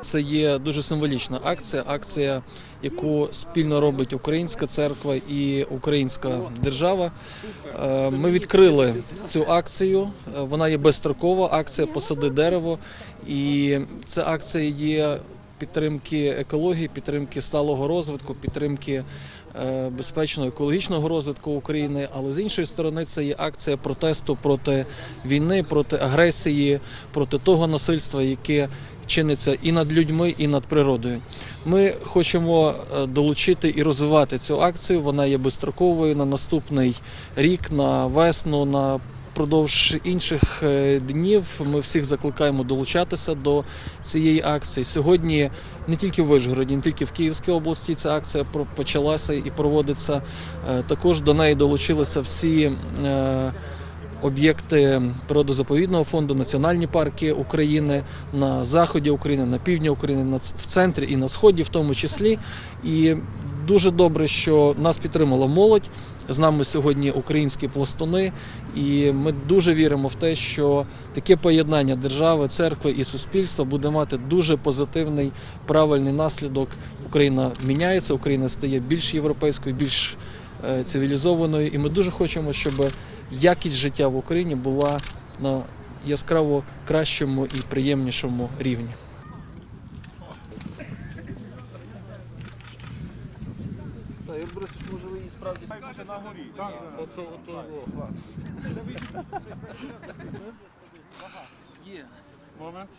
Це є дуже символічна акція. Акція, яку спільно робить Українська церква і Українська держава. Е, Ми відкрили цю акцію. Е, Вона є безстрокова. Акція Посади дерево. І ця акція є підтримки екології, підтримки сталого розвитку, підтримки е, безпечного екологічного розвитку України. Але з іншої сторони, це є акція протесту проти війни, проти агресії, проти того насильства, яке чиниться і над людьми, і над природою. Ми хочемо е, долучити і розвивати цю акцію. Вона є безстроковою на наступний рік, на весну, на Продовж інших е, днів ми всіх закликаємо долучатися до цієї акції. Сьогодні не тільки в Вишгороді, не тільки в Київській області ця акція почалася і проводиться. Е, Також до неї долучилися всі е, об'єкти природозаповідного фонду, національні парки України на заході України, на півдні України, в центрі і на сході, в тому числі. І дуже добре, що нас підтримала молодь. З нами сьогодні українські пластуни, і ми дуже віримо в те, що таке поєднання держави, церкви і суспільства буде мати дуже позитивний правильний наслідок. Україна міняється, Україна стає більш європейською, більш е, цивілізованою, і ми дуже хочемо, щоб якість життя в Україні була на яскраво кращому і приємнішому рівні. Так, Юрій Борисович, може ви її справді на горі. Оце, ото, клас. є. Момент.